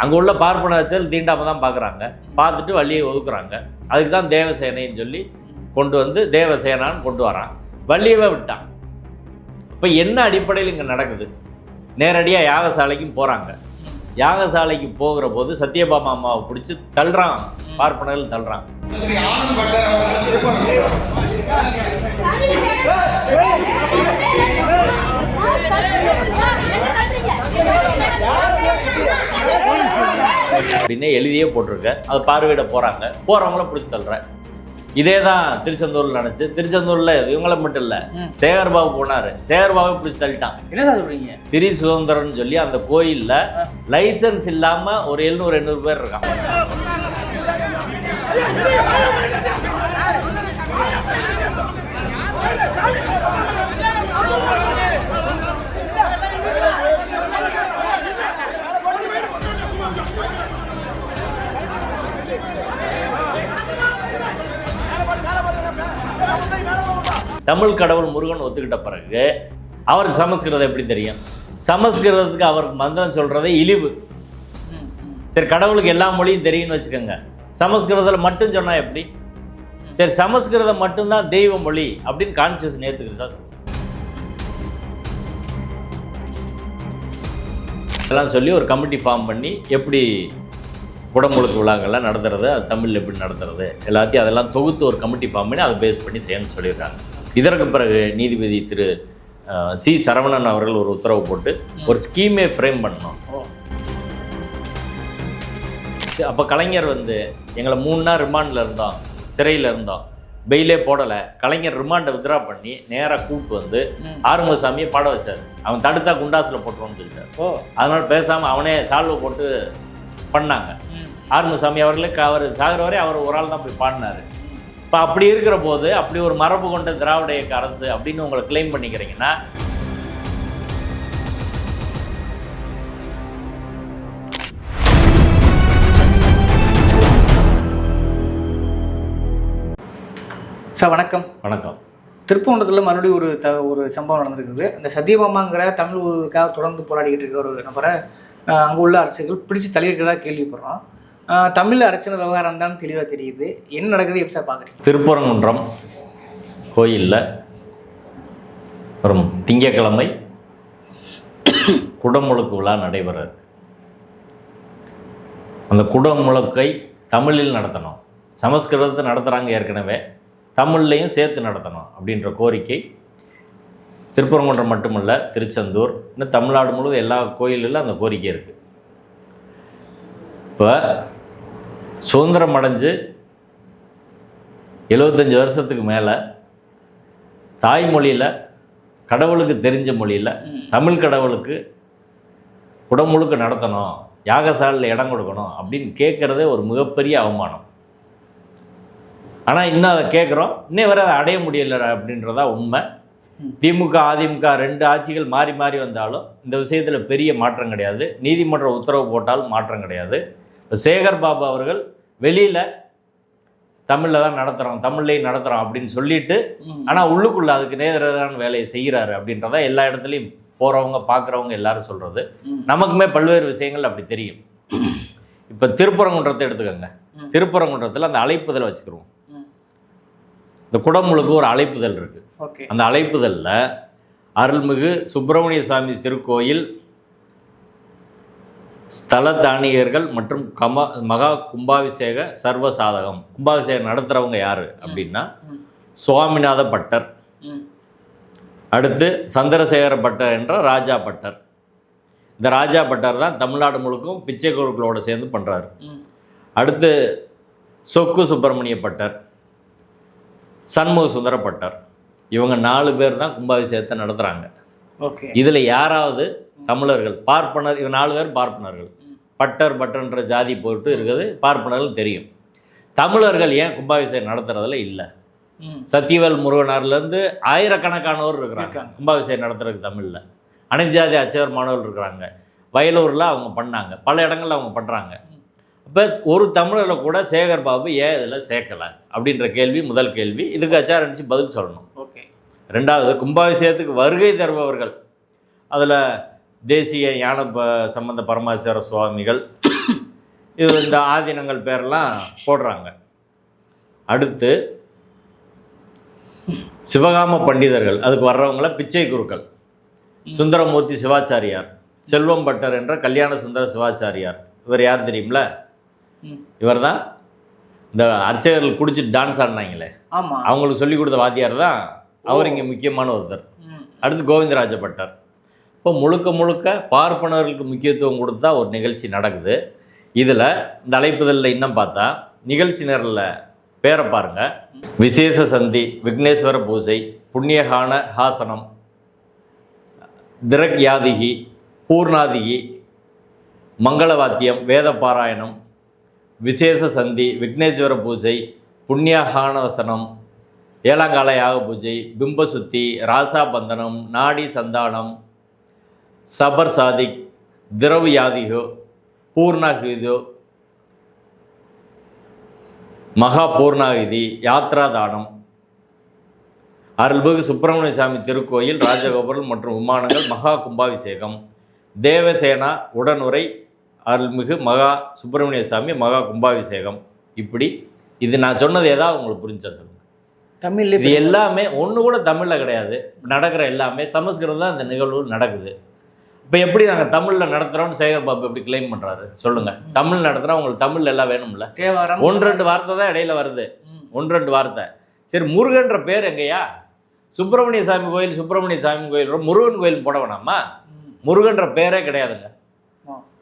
அங்கே உள்ள பார்ப்பனாச்சல் தீண்டாம தான் பார்க்குறாங்க பார்த்துட்டு வள்ளியை ஒதுக்குறாங்க அதுக்கு தான் தேவசேனைன்னு சொல்லி கொண்டு வந்து தேவசேனான்னு கொண்டு வரான் வள்ளியவே விட்டான் இப்போ என்ன அடிப்படையில் இங்கே நடக்குது நேரடியாக யாகசாலைக்கும் போகிறாங்க யாகசாலைக்கு போகிற போது சத்யபாமா அம்மாவை பிடிச்சி தள்ளுறான் பார்ப்பனர்கள் தள்ளுறான் அப்படின்னு எழுதியே போட்டிருக்க. அதை பார்வையிட போகிறாங்க போகிறவங்கள பிடிச்சி தள்ளுறேன் இதே தான் திருச்செந்தூரில் நினச்சி திருச்செந்தூரில் இவங்கள மட்டும் இல்லை. சேகர்பாபு போனார். சேகர்பாபு பிடிச்சி தள்ளிட்டான். என்ன சார் சொல்றீங்க? திரி சுதந்திரம்னு சொல்லி அந்த கோயிலில் லைசன்ஸ் இல்லாமல் ஒரு எழுநூறு எண்ணூறு பேர் இருக்காங்க. தமிழ் கடவுள் முருகன் ஒத்துக்கிட்ட பிறகு அவருக்கு சமஸ்கிருதம் எப்படி தெரியும்? சமஸ்கிருதத்துக்கு அவருக்கு மந்திரம் சொல்கிறதே இழிவு. சரி கடவுளுக்கு எல்லா மொழியும் தெரியும்னு வச்சுக்கோங்க. சமஸ்கிருதத்தில் மட்டும் சொன்னால் எப்படி? சரி சமஸ்கிருதம் மட்டும்தான் தெய்வ மொழி அப்படின்னு கான்சியஸ் நேற்றுக்கு சார். இதெல்லாம் சொல்லி ஒரு கமிட்டி ஃபார்ம் பண்ணி எப்படி குடமுழுக்கு விழாக்கள்லாம் நடத்துறது அது தமிழில் எப்படி நடத்துறது எல்லாத்தையும் அதெல்லாம் தொகுத்து ஒரு கமிட்டி ஃபார்ம் பண்ணி அதை பேஸ் பண்ணி செய்யணும்னு சொல்லியிருக்காங்க. இதற்கு பிறகு நீதிபதி திரு சி சரவணன் அவர்கள் ஒரு உத்தரவு போட்டு ஒரு ஸ்கீமே ஃப்ரேம் பண்ணணும். ஓ அப்போ கலைஞர் வந்து எங்களை மூணு நாள் ரிமாண்டில் இருந்தோம் சிறையில் இருந்தோம் பெயிலே போடலை. கலைஞர் ரிமாண்டை வித்ரா பண்ணி நேராக கூப்பிட்டு வந்து. ஆறுமுகசாமியை பாட வச்சார். அவன் தடுத்தா குண்டாஸில் போட்டுருவோம்னு சொல்லிட்டார். அதனால பேசாமல் அவனே சால்வை போட்டு பண்ணாங்க. ஆறுமுகசாமி அவர்களுக்கு அவர் சாகிற வரை அவர் ஒரு ஆள் தான் போய் பாடினார். இப்போ அப்படி இருக்கிற போது அப்படி ஒரு மரபு கொண்ட திராவிட இயக்க அரசு அப்படின்னு உங்களை க்ளைம் பண்ணிக்கிறீங்கன்னா சார் வணக்கம். வணக்கம். திருப்பூண்டத்தில் மறுபடியும் ஒரு த ஒரு சம்பவம் நடந்திருக்குது. அந்த சத்தியபாமாங்கிற தமிழ் உதவிக்காக தொடர்ந்து போராடிக்கிட்டு இருக்க ஒரு நபரை அங்கே உள்ள அரசுகள் பிடிச்சி தள்ளியிருக்கிறதா கேள்விப்படுறோம். தமிழ் அரசியல் விவகாரம் தான் தெளிவாக தெரியுது. என்ன நடக்குது எப்படி சார் பார்க்குறீங்க திருப்பரங்குன்றம் கோயிலில் வரும் திங்கக்கிழமை குடமுழுக்கு விழா நடைபெறாது. அந்த குடமுழுக்கை தமிழில் நடத்தணும். சமஸ்கிருதத்தை நடத்துகிறாங்க ஏற்கனவே. தமிழ்லையும் சேர்த்து நடத்தணும் அப்படின்ற கோரிக்கை. திருப்பரங்குன்றம் மட்டுமல்ல திருச்செந்தூர் இன்னும் தமிழ்நாடு முழுவதும் எல்லா கோயிலிலும் அந்த கோரிக்கை இருக்குது இப்போ சுதந்திரம் அடைஞ்சு எழுபத்தஞ்சி வருஷத்துக்கு மேலே தாய்மொழியில் கடவுளுக்கு தெரிஞ்ச மொழியில் தமிழ் கடவுளுக்கு குடமுழுக்க நடத்தணும் யாகசாலையில் இடம் கொடுக்கணும் அப்படின்னு கேட்குறதே ஒரு மிகப்பெரிய அவமானம். ஆனால் இன்னும் அதை கேட்குறோம். இன்னும் வரை அதை அடைய முடியல அப்படின்றதா உண்மை. திமுக அதிமுக ரெண்டு ஆட்சிகள் மாறி மாறி வந்தாலும் இந்த விஷயத்தில் பெரிய மாற்றம் கிடையாது. நீதிமன்ற உத்தரவு போட்டாலும் மாற்றம் கிடையாது. சேகர் பாபு அவர்கள் வெளியில் தமிழில் தான் நடத்துகிறோம் தமிழ்லையும் நடத்துகிறோம் அப்படின்னு சொல்லிட்டு. ஆனால் உள்ளுக்குள்ள அதுக்கு நேரடியான வேலையை செய்கிறாரு அப்படின்றத எல்லா இடத்துலையும் போகிறவங்க பார்க்குறவங்க எல்லாரும் சொல்கிறது. நமக்குமே பல்வேறு விஷயங்கள் அப்படி தெரியும் இப்போ திருப்பரங்குன்றத்தை எடுத்துக்கோங்க. திருப்பரங்குன்றத்தில் அந்த அழைப்புதல் வச்சுக்கிறோம் ம். இந்த குடமுழுக்கு ஒரு அழைப்புதல் இருக்குது அந்த அழைப்புதலில் அருள்மிகு சுப்பிரமணிய சுவாமி திருக்கோயில் ஸ்தல தானியர்கள் மற்றும் கம மகா கும்பாபிஷேக சர்வ சாதகம் கும்பாபிஷேகம் நடத்துகிறவங்க யார் அப்படின்னா சுவாமிநாத பட்டர். அடுத்து சந்திரசேகர பட்டர் என்ற ராஜா பட்டர். இந்த ராஜா பட்டர் தான் தமிழ்நாடு முழுக்கும் பிச்சை சேர்ந்து பண்ணுறாரு அடுத்து சொக்கு சுப்பிரமணிய பட்டர் சண்முக சுந்தர பட்டர். இவங்க நாலு பேர் தான் கும்பாபிஷேகத்தை நடத்துகிறாங்க இதில் யாராவது தமிழர்கள் பார்ப்பனர் இவங்க நாலு பேர் பார்ப்பனர்கள். பட்டர் பட்டர்ன்ற ஜாதி போட்டு இருக்குது பார்ப்பனர்கள் தெரியும். தமிழர்கள் ஏன் கும்பாபிஷேகம் நடத்துறதுல இல்லை. சத்தியவேல் முருகனார்லேருந்து ஆயிரக்கணக்கானோர் இருக்கிறாங்க. கும்பாபிஷேகம் நடத்துறதுக்கு தமிழில். அனைத்து ஜாதி அச்சவர் மாணவர்கள் இருக்கிறாங்க. வயலூரில் அவங்க பண்ணாங்க. பல இடங்கள்ல அவங்க பண்ணுறாங்க இப்போ ஒரு தமிழரை கூட சேகர் பாபு ஏன் இதில் சேர்க்கலை? அப்படின்ற கேள்வி முதல் கேள்வி. இதுக்கு அச்சாரணிச்சு பதில் சொல்லணும். ரெண்டாவது கும்பாபிஷேகத்துக்கு வருகை தருபவர்கள். அதில் தேசிய ஞான ப சம்பந்த பரமாச்சார சுவாமிகள் இது இந்த ஆதீனங்கள் பேரெல்லாம் போடுறாங்க. அடுத்து சிவகாம பண்டிதர்கள் அதுக்கு வர்றவங்கள பிச்சை குருக்கள். சுந்தரமூர்த்தி சிவாச்சாரியார் செல்வம் பட்டர் என்ற கல்யாண சுந்தர சிவாச்சாரியார். இவர் யார் தெரியுமில. இவர் தான் இந்த அர்ச்சகர்கள் குடிச்சிட்டு டான்ஸ் ஆடினாங்களே. அவங்களுக்கு சொல்லி கொடுத்த வாத்தியார் தான் அவர் இங்கே முக்கியமான ஒருத்தர். அடுத்து கோவிந்தராஜ பட்டர். இப்போ முழுக்க முழுக்க பார்ப்பனர்களுக்கு முக்கியத்துவம் கொடுத்தா ஒரு நிகழ்ச்சி நடக்குது. இதில் இந்த அழைப்புதலில் இன்னும் பார்த்தா நிகழ்ச்சி நேரில் பேரை பாருங்க. விசேஷ சந்தி விக்னேஸ்வர பூஜை புண்ணியகான ஹாசனம் திரக் யாதிகி பூர்ணாதிகி மங்களவாத்தியம் வேத பாராயணம் விசேஷ சந்தி விக்னேஸ்வர பூஜை புண்ணியகானவசனம் ஏழாங்கால யாக பூஜை பிம்பசுத்தி ராசாபந்தனம் நாடி சந்தானம் சபர் சாதிக் திரவு யாதிகோ பூர்ணாகிதோ மகா பூர்ணாகிதி யாத்ரா தானம். அருள்மிகு சுப்பிரமணிய சாமி திருக்கோயில் ராஜகோபுரம் மற்றும் விமானங்கள் மகா கும்பாபிஷேகம். தேவசேனா உடனுரை அருள்மிகு மகா சுப்பிரமணிய சாமி மகா கும்பாபிஷேகம். இப்படி இது நான் சொன்னது ஏதாவது உங்களுக்கு புரிஞ்சா சொல்லுங்கள் தமிழ்ல இது எல்லாமே ஒன்று கூட தமிழில் கிடையாது. நடக்கிற எல்லாமே சமஸ்கிருதம் தான் இந்த நிகழ்வு நடக்குது. இப்போ எப்படி நாங்கள் தமிழில் நடத்துகிறோம்னு சேகர் பாபு எப்படி கிளைம் பண்ணுறாரு சொல்லுங்கள் தமிழ் நடத்துகிறோம் உங்களுக்கு தமிழ் எல்லாம் வேணும்ல? தேவாரம் ஒன்று ரெண்டு வார்த்தை தான் இடையில வருது. ஒன்று ரெண்டு வார்த்தை. சரி முருகன்ற பேர் எங்கேயா? சுப்பிரமணிய சாமி கோயில் சுப்பிரமணிய சாமி கோயில் முருகன் கோயில் போட வேணாமா. முருகன்ற பேரே கிடையாதுங்க.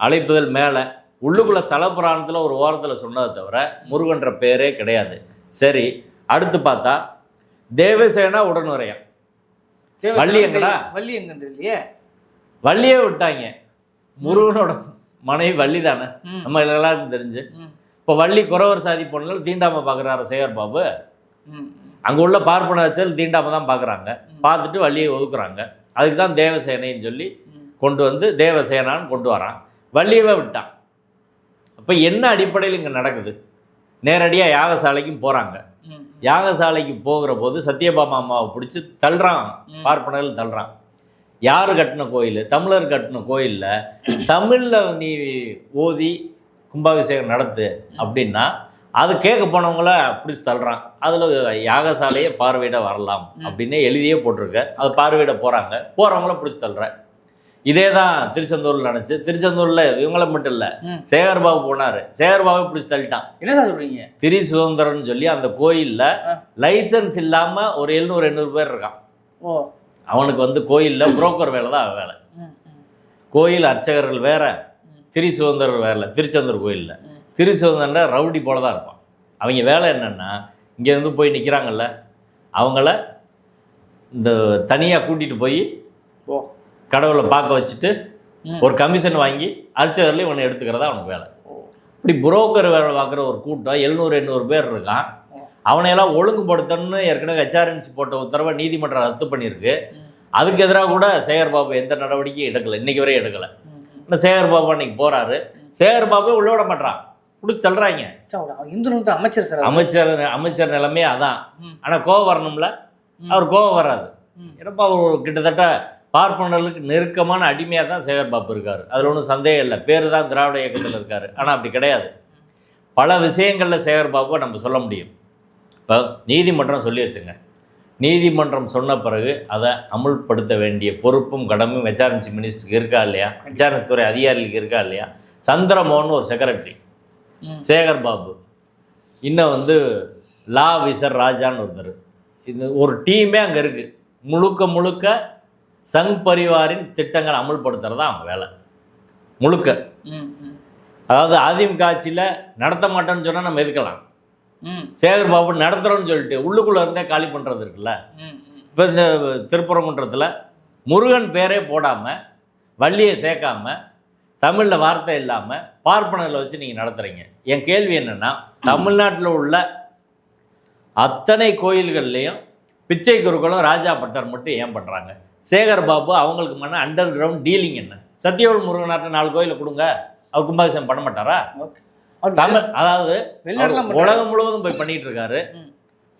அழைப்புதல் மேலே. உள்ளுக்குள்ள ஸ்தல புராணத்தில் ஒரு ஓரத்தில் சொன்னதை தவிர முருகன்ற பேரே கிடையாது. சரி அடுத்து பார்த்தா தேவசேனா உடனுரையம் தேவசேனா வள்ளி எங்கடா? வள்ளி எங்க இல்லையே வள்ளியே விட்டாங்க முருகனோட மனைவி வள்ளி தானே. நம்ம எல்லாருக்கும் தெரிஞ்சு. இப்போ வள்ளி குறவர் சாதி பொண்ணுகள் தீண்டாம பார்க்குறாரு சேகர் பாபு. அங்கே உள்ள பார்ப்பனாச்சல் தீண்டாம தான் பார்க்குறாங்க பார்த்துட்டு வள்ளியை ஒதுக்குறாங்க அதுக்கு தான் தேவசேனைன்னு சொல்லி. கொண்டு வந்து தேவசேனான்னு கொண்டு வரான் வள்ளியவே விட்டான் அப்போ என்ன அடிப்படையில் இங்கே நடக்குது நேரடியாக யாகசாலைக்கும் போகிறாங்க. யாகசாலைக்கு போகிற போது சத்யபாமா அம்மாவை பிடிச்சி தள்ளுறான். பார்ப்பனர்கள் தள்ளுறான். யார் கட்டின கோயில்? தமிழர் கட்டின கோயிலில் தமிழில் நீ ஓதி கும்பாபிஷேகம் நடத்து அப்படின்னா அது கேட்க போனவங்கள பிடிச்சி தள்ளுறான். அதில் யாகசாலையை பார்வையிட வரலாம் அப்படின்னு எழுதியே போட்டிருக்க. அது பார்வையிட போகிறாங்க போகிறவங்கள பிடிச்சி தள்ளுறேன் இதே தான் திருச்செந்தூரில் நடந்துச்சு. திருச்செந்தூரில் இவங்கள மட்டும் இல்லை ம். சேகர் பாபு போனார். சேகர் பாபு பிடிச்சி தள்ளிட்டான். என்ன சார் சொல்றீங்க? திரி சுதந்திரம்னு சொல்லி அந்த கோயிலில். லைசன்ஸ் இல்லாமல் ஒரு எழுநூறு எண்ணூறு பேர் இருக்கான். ஓ. அவனுக்கு வந்து கோயிலில் புரோக்கர் வேலை தான் வேலை. கோயில் அர்ச்சகர்கள் வேற திரி சுதந்திரர் இல்லை திருச்செந்தூர் கோயிலில். ம். திருச்சுதந்திர ரவுடி போல தான் இருப்பான். அவங்க வேலை என்னென்னா இங்கேருந்து போய் நிற்கிறாங்கல்ல அவங்கள இந்த தனியாக கூட்டிகிட்டு போய் கடவுளை பார்க்க வச்சுட்டு. ஒரு கமிஷன் வாங்கி அர்ச்சகர்லேயும் இவனை எடுத்துக்கிறதா அவனுக்கு வேலை. இப்படி புரோக்கர் வேலை பார்க்குற ஒரு கூட்டம் எழுநூறு எண்ணூறு பேர் இருக்கான் அவனையெல்லாம் ஒழுங்குபடுத்தணும்னு ஏற்கனவே ஹெச்ஆர்என்சி போட்ட உத்தரவை நீதிமன்றம் ரத்து பண்ணியிருக்கு. அதுக்கு எதிராக கூட சேகர் பாபு எந்த நடவடிக்கையும் எடுக்கலை இன்னைக்கு வரையும் எடுக்கலை. இந்த சேகர் பாபு அன்னைக்கு போறாரு சேகர் பாபு உள்ள விட மாட்டான் பிடிச்சி அவர் இந்து அமைச்சர் சார். அமைச்சர் அமைச்சர் நிலைமையே அதான். ஆனால் கோவம் வரணும்ல. அவர் கோவம் வராது. என்னப்பா அவர் கிட்டத்தட்ட பார்ப்பனர்களுக்கு நெருக்கமான அடிமையாக தான் சேகர் பாபு இருக்காரு. அதில் ஒன்றும் சந்தேகம் இல்லை. பேர் தான் திராவிட இயக்கத்தில் இருக்காரு. ஆனால் அப்படி கிடையாது. பல விஷயங்களில் சேகர் பாபுவை நம்ம சொல்ல முடியும். இப்போ நீதிமன்றம் சொல்லிடுச்சுங்க நீதிமன்றம் சொன்ன பிறகு அதை அமுல்படுத்த வேண்டிய பொறுப்பும் கடமையும் ஹெச்ஆர்என்சி மினிஸ்டருக்கு இருக்கா இல்லையா? ஹெச்ஆர்என்சி துறை அதிகாரிகளுக்கு இருக்கா இல்லையா? சந்திரமோகன் ஒரு செக்ரட்டரி. சேகர் பாபு. இன்னும் வந்து லா விசர் ராஜான்னு ஒருத்தர். இந்த ஒரு டீமே அங்கே இருக்குது முழுக்க முழுக்க சங் பரிவாரின் திட்டங்களை அமல்படுத்துறது தான் அவங்க வேலை முழுக்க. அதாவது அதிமுக ஆட்சியில் நடத்த மாட்டேன்னு சொன்னால் நம்ம எதுக்கலாம். சேகர் பாபு நடத்துகிறோன்னு சொல்லிட்டு உள்ளுக்குள்ளே இருந்தே காலி பண்ணுறது இருக்குல்ல. இப்போ இந்த திருப்பரங்குன்றத்தில் முருகன் பேரே போடாமல் வள்ளியை சேர்க்காம தமிழில் வார்த்தை இல்லாமல் பார்ப்பனர்களை வச்சு நீங்கள் நடத்துகிறீங்க என் கேள்வி என்னென்னா தமிழ்நாட்டில் உள்ள அத்தனை கோயில்கள்லேயும் பிச்சை குருக்களும் ராஜா பட்டர் மட்டும் ஏன் பண்ணுறாங்க சேகர் பாபு அவங்களுக்கு மன அண்டர் கிரவுண்ட் டீலிங் என்ன? சத்தியவேல் முருகனாட்ட நாலு கோயிலை கொடுங்க. அவர் கும்பாபிஷேகம் பண்ண மாட்டாரா? தமிழ் அதாவது. உலகம் முழுவதும் போய் பண்ணிட்டு இருக்காரு.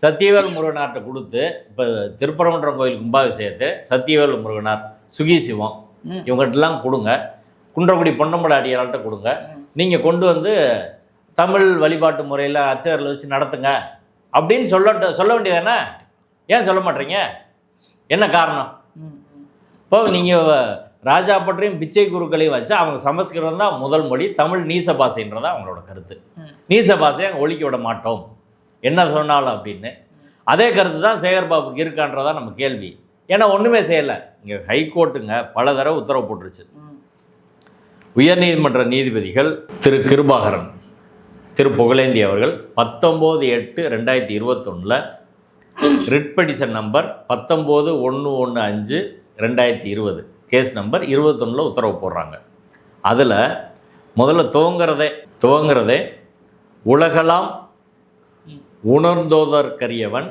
சத்தியவேல் முருகனார்ட்ட கொடுத்து இப்போ திருப்பரங்குன்றம் கோயில் கும்பாபிஷேகத்தை சத்தியவேல் முருகனார் சுகி சிவம். இவங்ககிட்டலாம் கொடுங்க. குன்றக்குடி பொன்னம்பல அடியாள்கிட்ட கொடுங்க நீங்கள் கொண்டு வந்து தமிழ் வழிபாட்டு முறையில் அர்ச்சகர்களை வச்சு நடத்துங்க. அப்படின்னு சொல்ல சொல்ல வேண்டியதானே ஏன் சொல்ல மாட்டீங்க? என்ன காரணம். இப்போ நீங்கள் ராஜா பற்றியும் பிச்சை குருக்களையும் வச்சு அவங்க சமஸ்கிருதம் தான் முதல் மொழி தமிழ் நீச பாஷைன்றதா அவங்களோட கருத்து. நீச பாஷையை அங்கே ஒழிக்க விட மாட்டோம். என்ன சொன்னாலும் அப்படின்னு. அதே கருத்து தான் சேகர் பாபுக்கு இருக்கான்றதா நம்ம கேள்வி. ஏன்னா ஒன்றுமே செய்யலை. இங்கே ஹைகோர்ட்டுங்க பல தடவை உத்தரவு போட்டுருச்சு. உயர்நீதிமன்ற நீதிபதிகள் திரு கிருபாகரன் திரு புகழேந்தி அவர்கள் பத்தொம்போது எட்டு ரெண்டாயிரத்தி இருபத்தொன்னில் ரிட் பெடிஷன் நம்பர் பத்தொம்போது ஒன்று ஒன்று அஞ்சு ரெண்டாயிரத்தி இருபது. கேஸ் நம்பர் இருபத்தொன்னில் உத்தரவு போடுறாங்க. அதில் முதல்ல துவங்குறதே துவங்குறதே உலகலாம் உணர்ந்தோதற்கரியவன்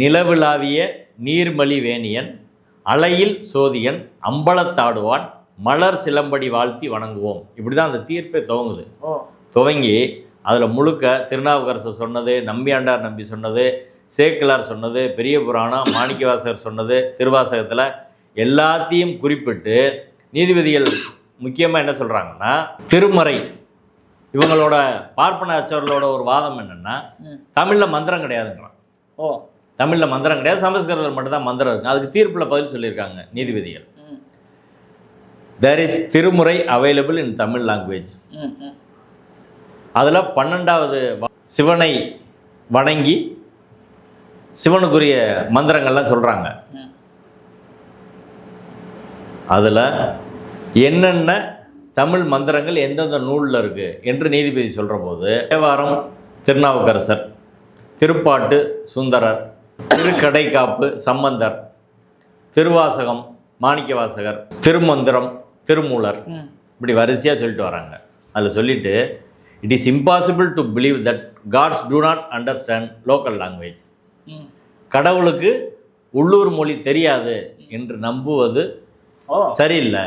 நிலவிலாவிய நீர்மலி வேணியன் அலையில் சோதியன் அம்பலத்தாடுவான் மலர் சிலம்படி வாழ்த்தி வணங்குவோம். இப்படி தான் அந்த தீர்ப்பே துவங்குது. துவங்கி அதில் முழுக்க திருநாவுக்கரசர் சொன்னது நம்பியாண்டார் நம்பி சொன்னது சேக்கிலார் சொன்னது பெரிய புராணம் மாணிக்கவாசகர் சொன்னது திருவாசகத்தில் எல்லாத்தையும் குறிப்பிட்டு நீதிபதிகள் முக்கியமாக என்ன சொல்கிறாங்கன்னா திருமறை. இவங்களோட பார்ப்பனாச்சார்களோட ஒரு வாதம் என்னென்னா. தமிழில் மந்திரம் கிடையாதுன்றான் ஓ. தமிழில் மந்திரம் கிடையாது சமஸ்கிருதத்தில் மட்டும்தான் மந்திரம் இருக்கு. அதுக்கு தீர்ப்பில் பதில் சொல்லியிருக்காங்க நீதிபதிகள். There is Thirumurai available in Tamil language அதில் பன்னெண்டாவது சிவனை வணங்கி சிவனுக்குரிய மந்திரங்கள்லாம் சொல்கிறாங்க. அதில் என்னென்ன தமிழ் மந்திரங்கள் எந்தெந்த நூலில் இருக்குது என்று நீதிபதி சொல்கிற போது தேவாரம் திருநாவுக்கரசர் திருப்பாட்டு சுந்தரர் திருக்கடைக்காப்பு சம்பந்தர் திருவாசகம் மாணிக்கவாசகர் திருமந்திரம் திருமூலர். இப்படி வரிசையாக சொல்லிட்டு வராங்க. அதில் சொல்லிட்டு it is impossible to believe that gods do not understand local language கடவுளுக்கு உள்ளூர் மொழி தெரியாது என்று நம்புவது சரியில்லை.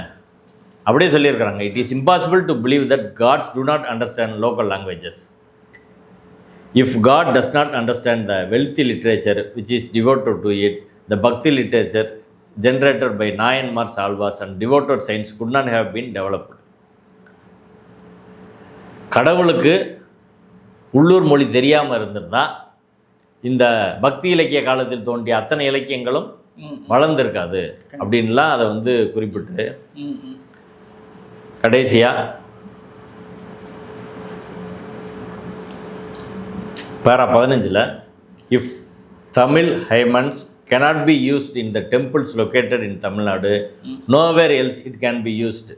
அப்படியே சொல்லியிருக்கிறாங்க. It is impossible to believe that gods do not understand local languages if god does not understand the wealthy literature which is devoted to it the bhakti literature generated by Nayanmar Alvars and devoted science could not have been developed. கடவுளுக்கு உள்ளூர் மொழி தெரியாமல் இருந்திருந்தா இந்த பக்தி இலக்கிய காலத்தில் தோன்றிய அத்தனை இலக்கியங்களும் வளர்ந்துருக்காது அப்படின்லாம் அதை வந்து குறிப்பிட்டு கடைசியாக பேரா பதினஞ்சில் if Tamil hymns cannot be used in the temples located in Tamil Nadu nowhere else it can be used.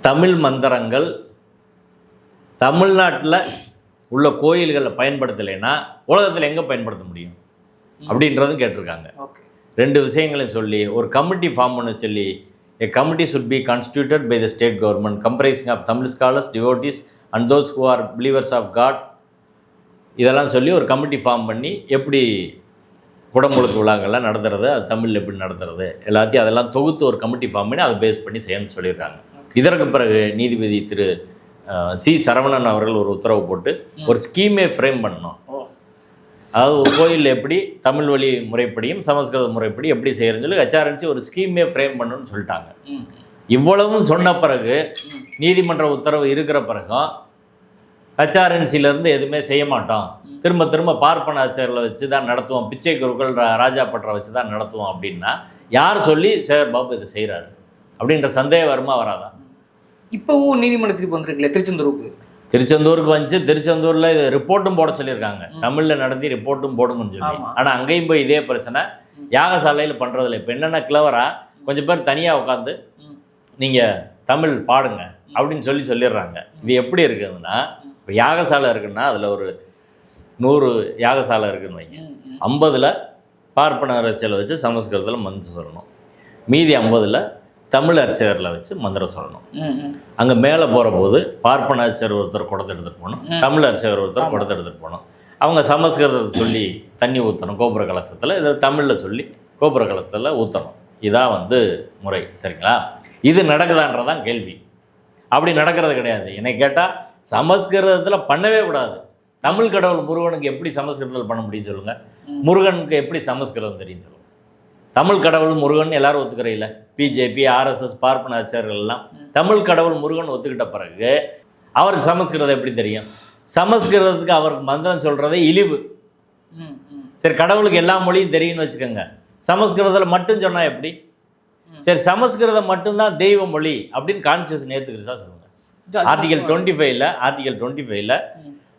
Tamil மந்திரங்கள் தமிழ்நாட்டில் உள்ள கோயில்களில் பயன்படுத்தலைன்னா உலகத்தில் எங்கே பயன்படுத்த முடியும்? அப்படின்றதும் கேட்டிருக்காங்க. ரெண்டு விஷயங்களையும் சொல்லி ஒரு கமிட்டி ஃபார்ம் பண்ண சொல்லி a committee should be constituted by the state government comprising of Tamil scholars devotees and those who are believers of god. இதெல்லாம் சொல்லி ஒரு கமிட்டி ஃபார்ம் பண்ணி எப்படி குடமுழுக்கு விழாக்கள்லாம் நடத்துறது அது தமிழில் எப்படி நடத்துறது எல்லாத்தையும் அதெல்லாம் தொகுத்து ஒரு கமிட்டி ஃபார்ம் பண்ணி அதை பேஸ் பண்ணி செய்யணும்னு சொல்லியிருக்காங்க. இதற்கு பிறகு நீதிபதி திரு சி சரவணன் அவர்கள் ஒரு உத்தரவு போட்டு ஒரு ஸ்கீமே ஃப்ரேம் பண்ணணும். ஓ. அதாவது ஒரு கோயிலில் எப்படி தமிழ் வழி முறைப்படியும் சமஸ்கிருத முறைப்படி எப்படி செய்யறதுன்னு சொல்லி ஹெச்ஆர்என்சி ஒரு ஸ்கீமே ஃப்ரேம் பண்ணணும்னு சொல்லிட்டாங்க. இவ்வளவும் சொன்ன பிறகு நீதிமன்ற உத்தரவு இருக்கிற பிறகும் ஹெச்ஆர்என்சிலேருந்து எதுவுமே செய்ய மாட்டோம். திரும்ப திரும்ப பார்ப்பன ஆச்சாரில் வச்சு தான் நடத்துவோம். பிச்சை குருக்கள் ராஜா பட்டரை வச்சு தான் நடத்துவோம் அப்படின்னா யார் சொல்லி சேகர் பாபு இதை செய்கிறாரு அப்படின்ற சந்தேகம் வருமா வராதா? இப்போவும் நீதிமன்ற தீர்ப்பு வந்திருக்குல்ல திருச்செந்தூருக்கு? திருச்செந்தூருக்கு வந்துச்சு. திருச்செந்தூரில் இது ரிப்போர்ட்டும் போட சொல்லியிருக்காங்க. தமிழில் நடத்தி ரிப்போர்ட்டும் போடுங்கன்னு சொல்லி. ஆனால் அங்கேயும் போய் இதே பிரச்சனை. யாகசாலையில் பண்ணுறதில்ல இப்போ என்னென்ன கிளவராக கொஞ்சம் பேர் தனியாக உட்காந்து. நீங்கள் தமிழ் பாடுங்க அப்படின்னு சொல்லி சொல்லிடுறாங்க. இது எப்படி இருக்குதுன்னா இப்போ யாகசாலை இருக்குன்னா அதில் ஒரு நூறு யாகசாலை இருக்குன்னு வைங்க. ஐம்பதில் பார்ப்பன அர்ச்சையில் வச்சு சமஸ்கிருதத்தில் மந்திரம் சொல்லணும். மீதி ஐம்பதில் தமிழ் அர்ச்சகரில் வச்சு மந்திரம் சொல்லணும். அங்கே மேலே போகிற போது பார்ப்பன அர்ச்சகர் ஒருத்தர் குடத்தை எடுத்துகிட்டு போகணும். தமிழ் அர்ச்சகர் ஒருத்தர் குடத்தை எடுத்துகிட்டு போகணும். அவங்க சமஸ்கிருதத்தை சொல்லி தண்ணி ஊற்றணும் கோபுர கலசத்தில். இதை தமிழில் சொல்லி கோபுர கலசத்தில் ஊற்றணும் இதான் வந்து முறை சரிங்களா? இது நடக்குதான்றதான் கேள்வி. அப்படி நடக்கிறது கிடையாது. என்னை கேட்டால் சமஸ்கிருதத்தில் பண்ணவே கூடாது. தமிழ் கடவுள் முருகனுக்கு எப்படி சமஸ்கிருதத்தில் பண்ண முடியும்னு சொல்லுங்கள் முருகனுக்கு எப்படி சமஸ்கிருதம் தெரியும் சொல்லுங்க. தமிழ் கடவுள் முருகன் எல்லாரும் ஒத்துக்கிறீங்கள பிஜேபி ஆர்எஸ்எஸ் பார்ப்பன எல்லாம். தமிழ் கடவுள் முருகன் ஒத்துக்கிட்ட பிறகு அவருக்கு சமஸ்கிருதம் எப்படி தெரியும்? சமஸ்கிருதத்துக்கு அவருக்கு மந்திரம் சொல்கிறதே இழிவு. சரி கடவுளுக்கு எல்லா மொழியும் தெரியும்னு வச்சுக்கோங்க. சமஸ்கிருதத்தில் மட்டும் சொன்னால் எப்படி? சரி சமஸ்கிருதம் மட்டும்தான் தெய்வ மொழி அப்படின்னு கான்ஸ்டியூஷன் ஏற்றுக்கிறதா சொல்லுங்கள் ஆர்டிகல் டுவெண்ட்டி ஃபைவ்ல ஆர்டிகல் டுவெண்ட்டி ஃபைவ்ல.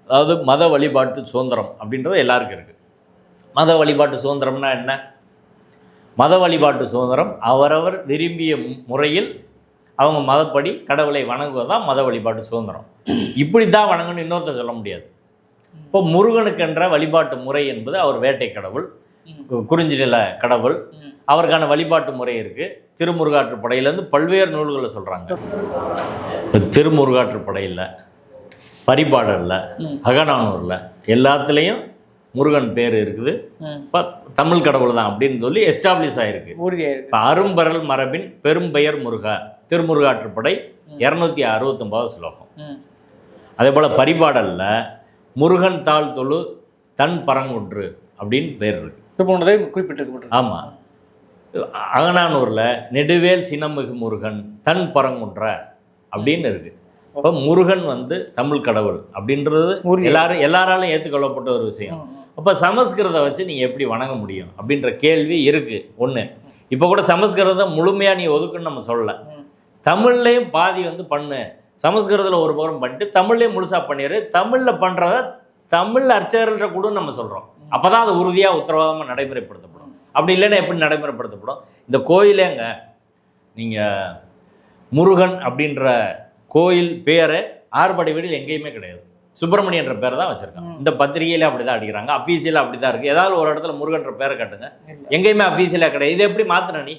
அதாவது மத வழிபாட்டு சுதந்திரம் அப்படின்றது எல்லாருக்கும் இருக்குது மத வழிபாட்டு சுதந்திரம்னா என்ன? மத வழிபாட்டு சுதந்திரம் அவரவர் விரும்பிய முறையில் அவங்க மதப்படி கடவுளை வணங்குவது தான் மத வழிபாட்டு சுதந்திரம். இப்படி தான் வணங்கணும் இன்னொருத்தர் சொல்ல முடியாது. இப்போ முருகனுக்கென்ற வழிபாட்டு முறை என்பது அவர் வேட்டை கடவுள் குறிஞ்சி நில கடவுள். அவருக்கான வழிபாட்டு முறை இருக்குது திருமுருகாற்றுப்படையிலேருந்து பல்வேறு நூல்களை சொல்கிறாங்க திருமுருகாற்றுப்படையில் பரிபாடலில். அகநானூரில் எல்லாத்துலேயும் முருகன் பேர் இருக்குது. இப்போ தமிழ் கடவுள் தான் அப்படின்னு சொல்லி எஸ்டாப்ளிஷ் இருக்கு இப்போ அரும்பெறல் மரபின் பெரும்பெயர் முருகா திருமுருகாற்றுப்படை இரநூத்தி அறுபத்தொம்பது ஸ்லோகம். அதே போல் பரிபாடலில் முருகன் தாழ் தொழு தன் பரங்குன்று அப்படின்னு பேர் இருக்கு. போனதை குறிப்பிட்டிருக்கப்பட்டிருக்கு ஆமாம் அகநானூரில் நெடுவேல் சினமிகு முருகன் தன் பரங்குன்ற அப்படின்னு இருக்கு. அப்போ முருகன் வந்து தமிழ் கடவுள் அப்படின்றது. எல்லாரும் எல்லாராலும் ஏற்றுக்கொள்ளப்பட்ட ஒரு விஷயம். அப்போ சமஸ்கிருதம் வச்சு நீங்கள் எப்படி வணங்க முடியும் அப்படின்ற கேள்வி இருக்குது ஒன்று இப்போ கூட சமஸ்கிருதம் முழுமையாக நீ ஒதுக்குன்னு நம்ம சொல்லலை. தமிழ்லேயும் பாதி வந்து பண்ணு. சமஸ்கிருதத்தில் ஒரு பக்கம் பண்ணிட்டு தமிழ்லேயும் முழுசாக பண்ணிடு தமிழில் பண்ணுறத தமிழ் அர்ச்சகர்கள்ட்ட கூட நம்ம சொல்கிறோம் அப்போ தான் அது உறுதியாக உத்தரவாதமாக நடைமுறைப்படுத்தப்படும். அப்படி இல்லைன்னா எப்படி நடைமுறைப்படுத்தப்படும்? இந்த கோயிலேங்க நீங்கள் முருகன் அப்படின்ற கோயில் பேரை ஆறுபடை வீடில் எங்கேயுமே கிடையாது. சுப்பிரமணியன்ற பேரை தான் வச்சுருக்காங்க. இந்த பத்திரிகையில அப்படி தான் அடிக்கிறாங்க. அஃபீஷியலாக அப்படி தான் இருக்குது ஏதாவது ஒரு இடத்துல முருகன்ற பேரை கட்டுங்க. எங்கேயுமே அஃபீஷியலாக கிடையாது. இதை எப்படி மாற்றின நீ?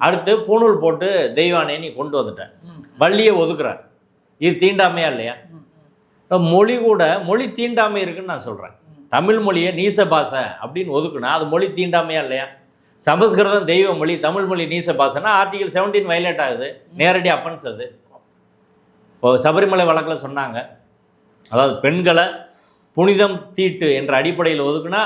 அடுத்து பூணூல் போட்டு தெய்வானையை நீ கொண்டு வந்துட்ட. ம், வள்ளியை ஒதுக்குற. இது தீண்டாமையா இல்லையா? மொழி கூட மொழி தீண்டாமை இருக்குன்னு நான் சொல்கிறேன் தமிழ் மொழியை நீச பாசை அப்படின்னு ஒதுக்குனா அது மொழி தீண்டாமையா இல்லையா? சமஸ்கிருதம் தெய்வ மொழி தமிழ் மொழி நீச பாசைனா ஆர்டிகல் செவன்டீன் வயலேட் ஆகுது நேரடி அஃபென்ஸ் அது. இப்போ சபரிமலை வழக்கில் சொன்னாங்க. அதாவது பெண்களை புனிதம் தீட்டு என்ற அடிப்படையில் ஒதுக்குனா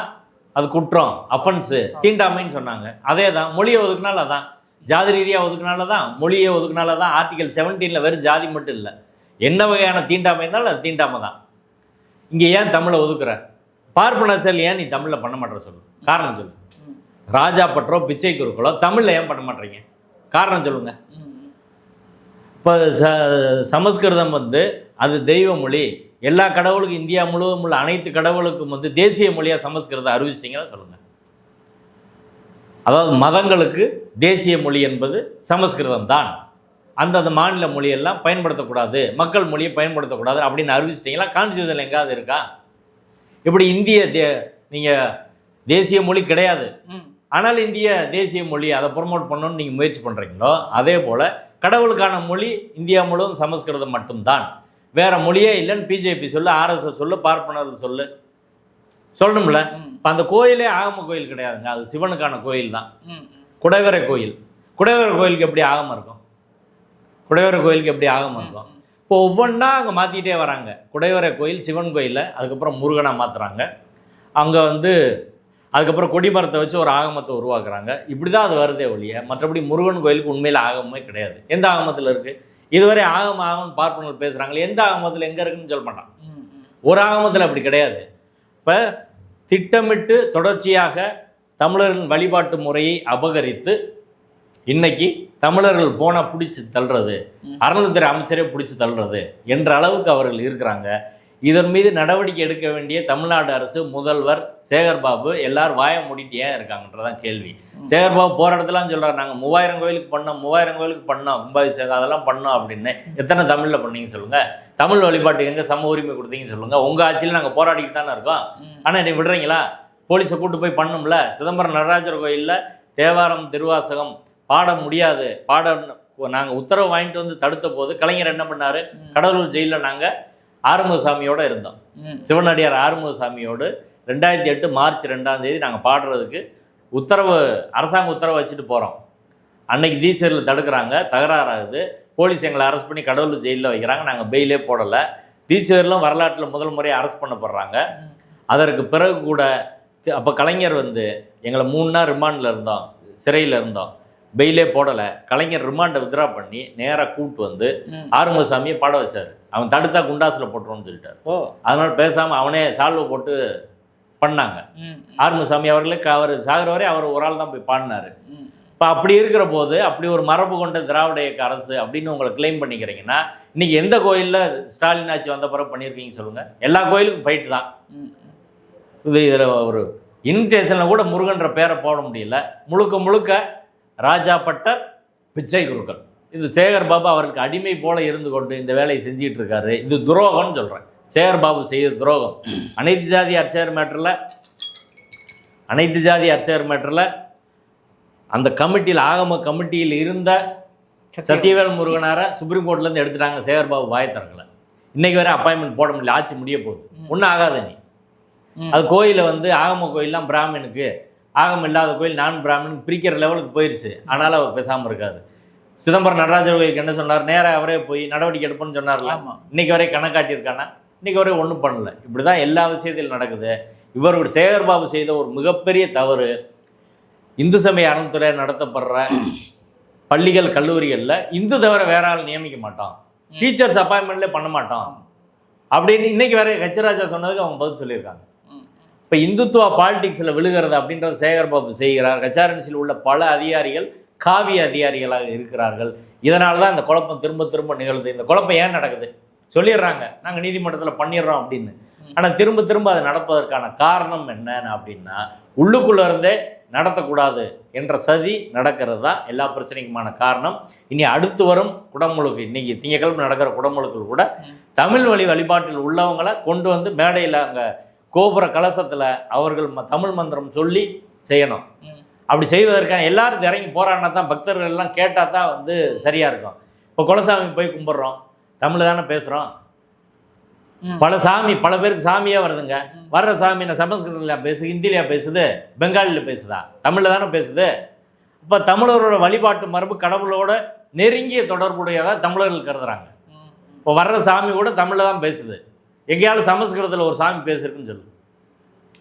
அது குற்றம் அஃபென்ஸு தீண்டாமைன்னு சொன்னாங்க. அதே தான் மொழியை ஒதுக்குனால தான் ஜாதி ரீதியாக ஒதுக்குனால தான் மொழியை ஒதுக்குனால தான் ஆர்டிகல் செவன்டீனில் வெறும் ஜாதி மட்டும் இல்லை. என்ன வகையான தீண்டாமை இருந்தாலும் அது தீண்டாமை தான். இங்கே ஏன் தமிழை ஒதுக்குற? பார்ப்பனச்சல் ஏன் நீ தமிழில் பண்ண மாட்டேற சொல்லு. காரணம் சொல்லு. ராஜா பற்றோ பிச்சை குருக்களோ தமிழில் ஏன் பண்ண மாட்டேறீங்க? காரணம் சொல்லுங்கள் இப்போ ச சமஸ்கிருதம் வந்து அது தெய்வ மொழி. எல்லா கடவுளுக்கும் இந்தியா முழுவதும் உள்ள அனைத்து கடவுளுக்கும் வந்து தேசிய மொழியாக சமஸ்கிருதம் அறிவிச்சிட்டிங்கன்னா சொல்லுங்கள் அதாவது மதங்களுக்கு தேசிய மொழி என்பது சமஸ்கிருதம் தான். அந்தந்த மாநில மொழியெல்லாம் பயன்படுத்தக்கூடாது. மக்கள் மொழியை பயன்படுத்தக்கூடாது அப்படின்னு அறிவிச்சிட்டிங்களா? கான்ஸ்டியூஷன் எங்காவது இருக்கா? இப்படி இந்திய தே நீங்கள் தேசிய மொழி கிடையாது. ஆனால் இந்திய தேசிய மொழி அதை ப்ரொமோட் பண்ணணும்னு நீங்கள் முயற்சி பண்ணுறீங்களோ அதே போல் கடவுளுக்கான மொழி இந்தியா முழுவதும் சமஸ்கிருதம் மட்டும்தான். வேற மொழியே இல்லைன்னு பிஜேபி சொல்லு ஆர்எஸ்எஸ் சொல்லு பார்ப்பனர்கள் சொல்லு. சொல்லணும்ல? இப்போ அந்த கோயிலே ஆகம கோயில் கிடையாதுங்க. அது சிவனுக்கான கோயில் தான். குடைவரை கோயில். குடைவரை கோயிலுக்கு எப்படி ஆகமம் இருக்கும்? குடைவரை கோயிலுக்கு எப்படி ஆகமம் இருக்கும்? இப்போ ஒவ்வொன்றா அங்கே மாற்றிக்கிட்டே வராங்க. குடைவரை கோயில் சிவன் கோயிலில் அதுக்கப்புறம் முருகனாக மாற்றுறாங்க அங்கே வந்து அதுக்கப்புறம் கொடிமரத்தை வச்சு ஒரு ஆகமத்தை உருவாக்குறாங்க. இப்படி தான் அது வருதே ஒழிய மற்றபடி முருகன் கோயிலுக்கு உண்மையில் ஆகமமே கிடையாது. எந்த ஆகமத்தில் இருக்குது இதுவரை ஆகம ஆகமம் பார்ப்பனர்கள் பேசுகிறாங்களே எந்த ஆகமத்தில் எங்கே இருக்குன்னு சொல்ல மாட்டான். ஒரு ஆகமத்தில் அப்படி கிடையாது. இப்போ திட்டமிட்டு தொடர்ச்சியாக தமிழர்களின் வழிபாட்டு முறையை அபகரித்து இன்னைக்கு தமிழர்கள் போனால் பிடிச்சி தள்ளுறது. அறநிலைத்துறை அமைச்சரே பிடிச்சி தள்ளுறது என்ற அளவுக்கு அவர்கள் இருக்கிறாங்க. இதன் மீது நடவடிக்கை எடுக்க வேண்டிய தமிழ்நாடு அரசு முதல்வர் சேகர்பாபு எல்லாரும் வாய மூடிட்டு ஏன் இருக்காங்கன்றதான் கேள்வி. சேகர்பாபு போகிற இடத்துலாம் சொல்கிறார் நாங்கள் மூவாயிரம் கோயிலுக்கு பண்ணோம் மூவாயிரம் கோயிலுக்கு பண்ணோம் கும்பாபிஷேகம் அதெல்லாம் பண்ணோம் அப்படின்னு. எத்தனை தமிழில் பண்ணீங்கன்னு சொல்லுங்கள் தமிழ் வழிபாட்டுக்கு எங்கே சம உரிமை கொடுத்தீங்கன்னு சொல்லுங்கள் உங்கள் ஆட்சியில் நாங்கள் போராடிக்கிட்டு தானே இருக்கோம். ஆனால் நீ விடுறீங்களா? போலீஸை கூட்டு போய் பண்ணும்ல? சிதம்பரம் நடராஜர் கோயிலில் தேவாரம் திருவாசகம் பாட முடியாது. பாட நாங்கள் உத்தரவு வாங்கிட்டு வந்து தடுத்த போது கலைஞர் என்ன பண்ணார்? கடலூர் ஜெயிலில் நாங்கள் ஆறுமுகசாமியோடு இருந்தோம். சிவனடியார் ஆறுமுகசாமியோடு ரெண்டாயிரத்தி எட்டு மார்ச் ரெண்டாம் தேதி நாங்கள் பாடுறதுக்கு உத்தரவு அரசாங்க உத்தரவு வச்சுட்டு போகிறோம் அன்னைக்கு தீச்சரில் தடுக்கிறாங்க தகராறாகுது. போலீஸ் எங்களை அரெஸ்ட் பண்ணி கடலூர் ஜெயிலில் வைக்கிறாங்க. நாங்கள் பெயிலே போடலை. தீச்சரிலும் வரலாற்றில் முதல் முறையாக அரெஸ்ட் பண்ணப்படுறாங்க. அதற்கு பிறகு கூட அப்போ கலைஞர் வந்து எங்களை மூணு நாள் ரிமாண்டில் இருந்தோம். சிறையில் இருந்தோம். பெயிலே போடலை. கலைஞர் ரிமாண்டை வித்ரா பண்ணி நேராக கூப்பிட்டு வந்து. ஆறுமுகசாமியை பாட வச்சார். அவன் தடுத்தா குண்டாஸில் போட்டுருவோம்னு சொல்லிட்டார். அதனால பேசாமல் அவனே சால்வை போட்டு பண்ணாங்க. ஆறுமுகசாமி அவர்களுக்கு அவர் சாகிற வரை அவர் ஒரு ஆள் தான் போய் பாடினாரு. இப்போ அப்படி இருக்கிற போது அப்படி ஒரு மரபு கொண்ட திராவிட இயக்க அரசு அப்படின்னு உங்களை கிளைம் பண்ணிக்கிறீங்கன்னா இன்னைக்கு எந்த கோயிலில் ஸ்டாலின் ஆட்சி வந்த பிறகு பண்ணியிருக்கீங்க சொல்லுங்க. எல்லா கோயிலுக்கும் ஃபைட் தான். இது இதில் ஒரு இன்விடேஷனில் கூட முருகன்ற பேரை போட முடியல. முழுக்க முழுக்க ராஜா பட்டர் பிச்சை குருக்கள். இது சேகர் பாபு அவருக்கு அடிமை போல இருந்து கொண்டு இந்த வேலையை செஞ்சிட்டு இருக்காரு. இது துரோகம்னு சொல்கிறேன் சேகர் பாபு செய்ய துரோகம். அனைத்து ஜாதி அர்ச்சகர் மேட்டரில் அனைத்து ஜாதி அர்ச்சகர் மேட்டரில் அந்த கமிட்டியில் ஆகம கமிட்டியில் இருந்த சத்தியவேல். முருகனாரை சுப்ரீம் கோர்ட்லேருந்து எடுத்துட்டாங்க சேகர் பாபு வாயை திறக்கல. இன்னைக்கு வரை அப்பாயின்மெண்ட் போட முடியல. ஆட்சி முடிய போகுது. ஒன்றும் ஆகாது நீ. அது கோயிலில் வந்து ஆகம கோயில்லாம் பிராமினுக்கு ஆகமம் இல்லாத கோயில் நான் பிராமின் பிரிக்கிற லெவலுக்கு போயிடுச்சு ஆனாலும் அவர் பேசாமல் இருக்காரு. சிதம்பரம் நடராஜர் கோயிலுக்கு என்ன சொன்னார்? நேராக அவரே போய் நடவடிக்கை எடுப்போம்னு சொன்னார்ல. இன்னைக்கு வரை கணக்காட்டியிருக்கானா இன்னைக்கு வரை ஒன்றும் பண்ணல. இப்படி தான் எல்லா விஷயத்திலும் நடக்குது. இவருடைய சேகர் பாபு செய்த ஒரு மிகப்பெரிய தவறு. இந்து சமய அறநிலைத்துறை நடத்தப்படுற பள்ளிகள் கல்லூரிகளில் இந்து தவிர வேற ஆள் நியமிக்க மாட்டோம் டீச்சர்ஸ் அப்பாயின்மெண்ட்லேயே பண்ண மாட்டோம் அப்படின்னு இன்னைக்கு வரை கச்சராஜா சொன்னதுக்கு அவங்க பதில் சொல்லியிருக்காங்க. இப்போ இந்துத்துவ பாலிடிக்ஸில் விழுகிறது அப்படின்றத சேகர் பாபு செய்கிறார். கச்சாரன்சியில் உள்ள பல அதிகாரிகள் காவிய அதிகாரிகளாக இருக்கிறார்கள். இதனால தான் இந்த குழப்பம் திரும்ப திரும்ப நிகழுது. இந்த குழப்பம் ஏன் நடக்குது? சொல்லிடுறாங்க. நாங்கள் நீதிமன்றத்தில் பண்ணிடுறோம் அப்படின்னு. ஆனால் திரும்ப திரும்ப அது நடப்பதற்கான காரணம் என்னன்னு அப்படின்னா உள்ளுக்குள்ள இருந்தே நடத்தக்கூடாது என்ற சதி நடக்கிறது தான் எல்லா பிரச்சனைக்குமான காரணம். இனி அடுத்து வரும் குடமுழுக்கு இன்னைக்கு திங்கக்கிழமை நடக்கிற குடமுழுக்கில் கூட தமிழ் வழி வழிபாட்டில் உள்ளவங்களை கொண்டு வந்து மேடையில் அங்கே கோபுர கலசத்தில் அவர்கள் ம- தமிழ் மந்திரம் சொல்லி செய்யணும். அப்படி செய்வதற்கான எல்லாரும் இறங்கி போராடினா தான் பக்தர்கள் எல்லாம் கேட்டால் தான் வந்து சரியாக இருக்கும். இப்போ குலசாமி போய் கும்பிட்றோம். தமிழ் தானே பேசுகிறோம். பல சாமி பல பேருக்கு சாமியாக வருதுங்க. வர்ற சாமி நான் சமஸ்கிருதத்தில் பேசு ஹிந்திலையா பேசுது? பெங்காலியில் பேசுதா? தமிழில் தானே பேசுது? இப்போ தமிழரோட வழிபாட்டு மரபு கடவுளோட நெருங்கிய தொடர்புடையதாக தமிழர்கள் கருதுறாங்க. இப்போ வர்ற சாமி கூட தமிழில் தான் பேசுது. எங்கேயாவது சமஸ்கிருதத்தில் ஒரு சாமி பேசுறதுன்னு சொல்லு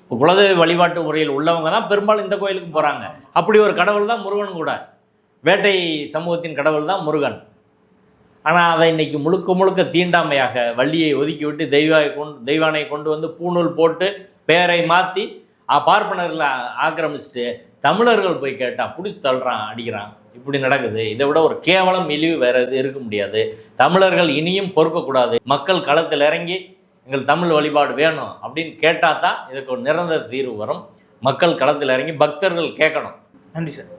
இப்போ குலதெய்வ வழிபாட்டு முறையில் உள்ளவங்க தான் பெரும்பாலும் இந்த கோயிலுக்கு போகிறாங்க அப்படி ஒரு கடவுள் தான் முருகன் கூட. வேட்டை சமூகத்தின் கடவுள் தான் முருகன். ஆனால் அதை இன்னைக்கு முழுக்க முழுக்க தீண்டாமையாக வள்ளியை ஒதுக்கி விட்டு தெய்வாயை கொண்டு தெய்வானை கொண்டு வந்து பூணூல் போட்டு பெயரை மாற்றி பார்ப்பனர்களை ஆக்கிரமிச்சுட்டு தமிழர்கள் போய் கேட்டால் பிடிச்சி தள்ளுறான் அடிக்கிறான். இப்படி நடக்குது. இதை விட ஒரு கேவலம் இழிவு வேறு எது இருக்க முடியாது. தமிழர்கள் இனியும் பொறுக்கக்கூடாது. மக்கள் களத்தில் இறங்கி எங்கள் தமிழ் வழிபாடு வேணும் அப்படின்னு கேட்டால் தான் இதுக்கு ஒரு நிரந்தர தீர்வு வரும். மக்கள் களத்தில் இறங்கி பக்தர்கள் கேட்கணும். நன்றி சார்.